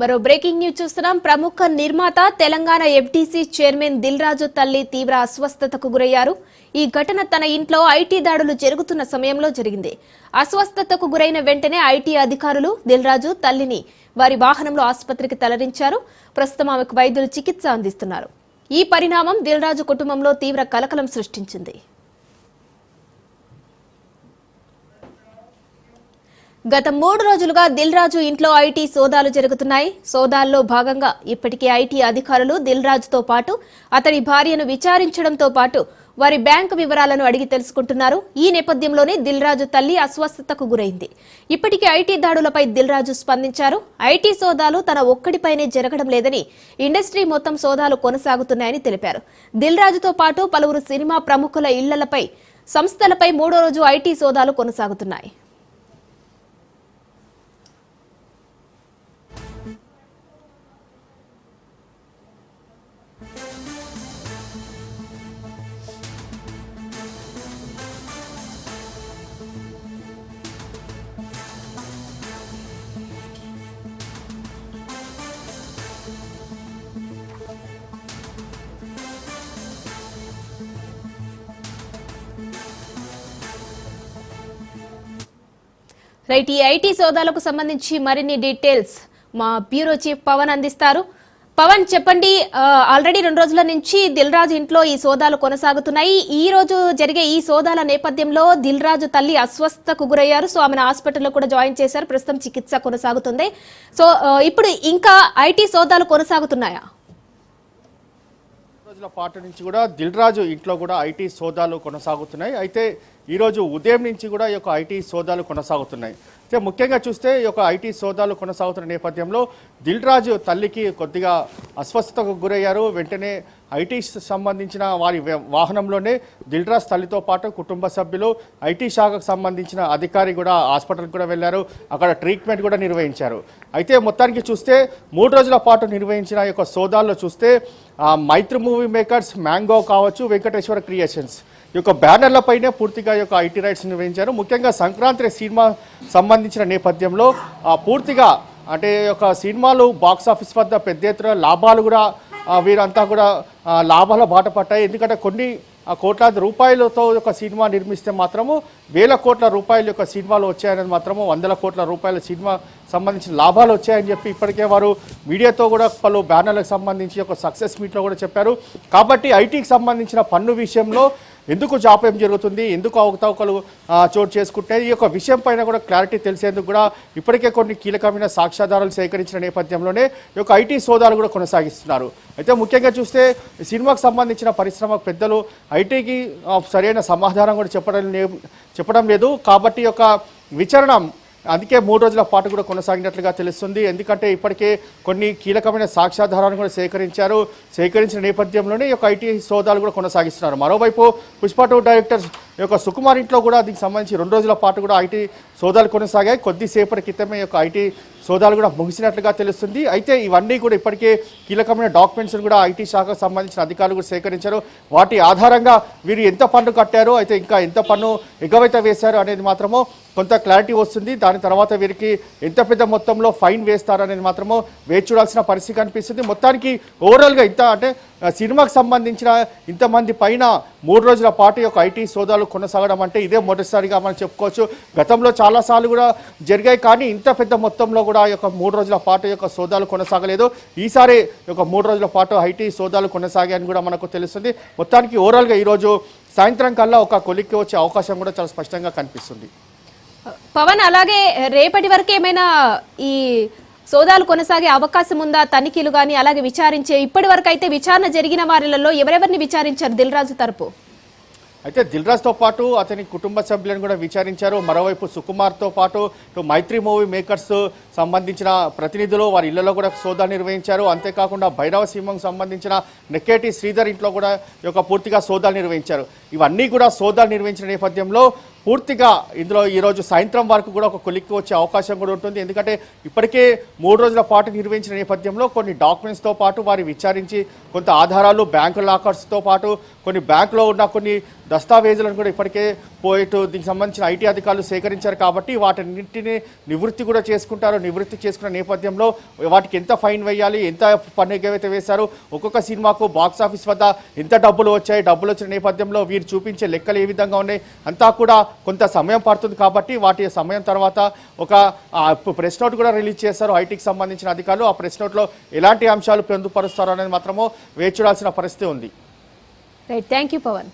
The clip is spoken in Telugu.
మరో బ్రేకింగ్ న్యూస్ చూస్తున్నాం. ప్రముఖ నిర్మాత తెలంగాణ ఎఫ్టీసీ చైర్మన్ దిల్ రాజు తల్లి తీవ్ర అస్వస్థతకు గురయ్యారు. ఈ ఘటన తన ఇంట్లో ఐటీ దాడులు జరుగుతున్న సమయంలో జరిగింది. అస్వస్థతకు గురైన వెంటనే ఐటీ అధికారులు దిల్ రాజు తల్లిని వారి వాహనంలో ఆసుపత్రికి తరలించారు. ప్రస్తుతం ఆమెకు వైద్యులు చికిత్స అందిస్తున్నారు. ఈ పరిణామం దిల్ రాజు కుటుంబంలో తీవ్ర కలకలం సృష్టించింది. గత మూడు రోజులుగా దిల్ రాజు ఇంట్లో ఐటీ సోదాలు జరుగుతున్నాయి. సోదాల్లో భాగంగా ఇప్పటికే ఐటీ అధికారులు దిల్ రాజుతో పాటు అతడి భార్యను విచారించడంతో పాటు వారి బ్యాంకు వివరాలను అడిగి తెలుసుకుంటున్నారు. ఈ నేపథ్యంలోనే దిల్ రాజు తల్లి అస్వస్థతకు గురైంది. ఇప్పటికే ఐటీ దాడులపై దిల్ రాజు స్పందించారు. ఐటీ సోదాలు తన ఒక్కడిపైనే జరగడం లేదని ఇండస్ట్రీ మొత్తం సోదాలు కొనసాగుతున్నాయని తెలిపారు. దిల్ రాజుతో పాటు పలువురు సినిమా ప్రముఖుల ఇళ్ళపై సంస్థలపై మూడో రోజు ఐటీ సోదాలు కొనసాగుతున్నాయి. రైట్ ఈ ఐటీ సోదాలకు సంబంధించి మరిన్ని డీటెయిల్స్ మా బ్యూరో చీఫ్ పవన్ అందిస్తారు. పవన్ చెప్పండి ఆల్రెడీ రెండు రోజుల నుంచి దిల్ రాజు ఇంట్లో ఈ సోదాలు కొనసాగుతున్నాయి. ఈ రోజు జరిగే ఈ సోదాల నేపథ్యంలో దిల్ రాజు తల్లి అస్వస్థకు గురయ్యారు. సో ఆమెను హాస్పిటల్లో కూడా జాయిన్ చేశారు. ప్రస్తుతం చికిత్స కొనసాగుతుంది. సో ఇప్పుడు ఇంకా ఐటీ సోదాలు కొనసాగుతున్నాయా? రోజుల పాటు నుంచి కూడా దిల్ రాజు ఇంట్లో కూడా ఐటీ సోదాలు కొనసాగుతున్నాయి. అయితే ఈరోజు ఉదయం నుంచి కూడా ఈ యొక్క ఐటీ సోదాలు కొనసాగుతున్నాయి. అయితే ముఖ్యంగా చూస్తే ఈ యొక్క ఐటీ సోదాలు కొనసాగుతున్న నేపథ్యంలో దిల్ రాజు తల్లికి కొద్దిగా అస్వస్థతకు గురయ్యారు. వెంటనే ఐటీ సంబంధించిన వారి వాహనంలోనే దిల్రాజ్ తల్లితో పాటు కుటుంబ సభ్యులు ఐటీ శాఖకు సంబంధించిన అధికారి కూడా హాస్పిటల్కి కూడా వెళ్ళారు. అక్కడ ట్రీట్మెంట్ కూడా నిర్వహించారు. అయితే మొత్తానికి చూస్తే మూడు రోజుల పాటు నిర్వహించిన యొక్క సోదాల్లో చూస్తే మైత్రి మూవీ మేకర్స్ మ్యాంగో కావచ్చు వెంకటేశ్వర క్రియేషన్స్. యొక్క బ్యానర్లపైనే పూర్తిగా యొక్క ఐటీ రైట్స్ నిర్వహించారు. ముఖ్యంగా సంక్రాంతి సినిమా సంబంధించిన నేపథ్యంలో పూర్తిగా అంటే యొక్క సినిమాలు బాక్స్ ఆఫీస్ వద్ద పెద్ద ఎత్తున లాభాలు కూడా వీరంతా కూడా లాభాల బాట పట్టాయి ఎందుకంటే కొన్ని కోట్లాది రూపాయలతో ఒక సినిమా నిర్మిస్తే మాత్రము వేల కోట్ల రూపాయల యొక్క సినిమాలు వచ్చాయనేది మాత్రము వందల కోట్ల రూపాయల సినిమా సంబంధించిన లాభాలు వచ్చాయని చెప్పి ఇప్పటికే వారు మీడియాతో కూడా పలు బ్యానర్లకు సంబంధించి ఒక సక్సెస్ మీట్లో కూడా చెప్పారు. కాబట్టి ఐటీకి సంబంధించిన పన్ను విషయంలో ఎందుకు జాప్యం జరుగుతుంది? ఎందుకు అవకతవకలు చోటు చేసుకుంటే ఈ యొక్క విషయం పైన కూడా క్లారిటీ తెలిసేందుకు కూడా ఇప్పటికే కొన్ని కీలకమైన సాక్ష్యాధారాలు సేకరించిన నేపథ్యంలోనే ఈ యొక్క ఐటీ సోదాలు కూడా కొనసాగిస్తున్నారు. అయితే ముఖ్యంగా చూస్తే సినిమాకు సంబంధించిన పరిశ్రమ పెద్దలు ఐటీకి సరైన సమాధానం కూడా చెప్పడం లే- చెప్పడం లేదు. కాబట్టి యొక్క విచారణ అందుకే మూడు రోజుల పాటు కూడా కొనసాగినట్లుగా తెలుస్తుంది. ఎందుకంటే ఇప్పటికే కొన్ని కీలకమైన సాక్ష్యాధారాలను కూడా సేకరించారు. సేకరించిన నేపథ్యంలోనే ఈ యొక్క ఐటీ సోదాలు కూడా కొనసాగిస్తున్నారు. మరోవైపు పుష్ప టూ డైరెక్టర్ యొక్క సుకుమార్ ఇంట్లో కూడా దీనికి సంబంధించి రెండు రోజుల పాటు కూడా ఐటీ సోదాలు కొనసాగాయి. కొద్దిసేపటి క్రితమే యొక్క ఐటీ సోదాలు కూడా ముగిసినట్లుగా తెలుస్తుంది. అయితే ఇవన్నీ కూడా ఇప్పటికే కీలకమైన డాక్యుమెంట్స్ కూడా ఐటీ శాఖకు సంబంధించిన అధికారులు కూడా సేకరించారు. వాటి ఆధారంగా వీరు ఎంత పన్ను కట్టారు అయితే ఇంకా ఎంత పన్ను ఎగవేత వేశారు అనేది మాత్రము కొంత క్లారిటీ వస్తుంది. దాని తర్వాత వీరికి ఎంత పెద్ద మొత్తంలో ఫైన్ వేస్తారు అనేది మాత్రము వేచి చూడాల్సిన పరిస్థితి కనిపిస్తుంది. మొత్తానికి ఓవరాల్గా ఇంత అంటే సినిమాకు సంబంధించిన ఇంతమంది పైన మూడు రోజుల పాటు యొక్క ఐటీ సోదాలు కొనసాగడం అంటే ఇదే మొదటిసారిగా మనం చెప్పుకోవచ్చు. గతంలో చాలాసార్లు కూడా జరిగాయి కానీ ఇంత పెద్ద మొత్తంలో కూడా యొక్క మూడు రోజుల పాటు ఈ యొక్క సోదాలు కొనసాగలేదు. ఈసారి యొక్క మూడు రోజుల పాటు ఐటీ సోదాలు కొనసాగాయని కూడా మనకు తెలుస్తుంది. మొత్తానికి ఓవరాల్గా ఈరోజు సాయంత్రం కల్లా ఒక కొలిక్కి వచ్చే అవకాశం కూడా చాలా స్పష్టంగా కనిపిస్తుంది. పవన్ అలాగే రేపటి వరకు ఏమైనా ఈ సోదాలు కొనసాగే అవకాశం ఉందా తనిఖీలు కానీ అలాగే విచారించే ఇప్పటి వరకు అయితే విచారణ జరిగిన వారిలలో ఎవరెవరిని విచారించారు? దిల్రాజు తరపు. అయితే దిల్రాజ్తో పాటు అతని కుటుంబ సభ్యులను కూడా విచారించారు. మరోవైపు సుకుమార్తో పాటు ఇటు మైత్రి మూవీ మేకర్స్ సంబంధించిన ప్రతినిధులు వారి ఇళ్ళలో కూడా సోదాలు నిర్వహించారు. అంతేకాకుండా భైరవ సింహంకు సంబంధించిన నెక్కేటి శ్రీధర్ ఇంట్లో కూడా యొక్క పూర్తిగా సోదాలు నిర్వహించారు. ఇవన్నీ కూడా సోదాలు నిర్వహించిన నేపథ్యంలో పూర్తిగా ఇందులో ఈరోజు సాయంత్రం వరకు కూడా ఒక కొలిక్కి వచ్చే అవకాశం కూడా ఉంటుంది. ఎందుకంటే ఇప్పటికే మూడు రోజుల పాటు నిర్వహించిన నేపథ్యంలో కొన్ని డాక్యుమెంట్స్తో పాటు వారి విచారించి కొంత ఆధారాలు బ్యాంకు లాకర్స్తో పాటు కొన్ని బ్యాంకులో ఉన్న కొన్ని దస్తావేజులను కూడా ఇప్పటికే పోయేటు దీనికి సంబంధించిన ఐటీ అధికారులు సేకరించారు కాబట్టి వాటిన్నింటినీ నివృత్తి కూడా చేసుకుంటారు. నివృత్తి చేసుకున్న నేపథ్యంలో వాటికి ఎంత ఫైన్ వేయాలి? ఎంత పన్ను ఏవైతే వేశారు? ఒక్కొక్క సినిమాకు బాక్స్ ఆఫీస్ వద్ద ఎంత డబ్బులు వచ్చాయి. డబ్బులు వచ్చిన నేపథ్యంలో వీరు చూపించే లెక్కలు ఏ విధంగా ఉన్నాయి? అంతా కూడా కొంత సమయం పడుతుంది కాబట్టి వాటి సమయం తర్వాత ఒక ప్రెస్ నోట్ కూడా రిలీజ్ చేశారు. ఐటీకి సంబంధించిన అధికారులు ఆ ప్రెస్ నోట్లో ఎలాంటి అంశాలు పొందుపరుస్తారు అనేది మాత్రము వేచి చూడాల్సిన పరిస్థితి ఉంది. Right thank you Pawan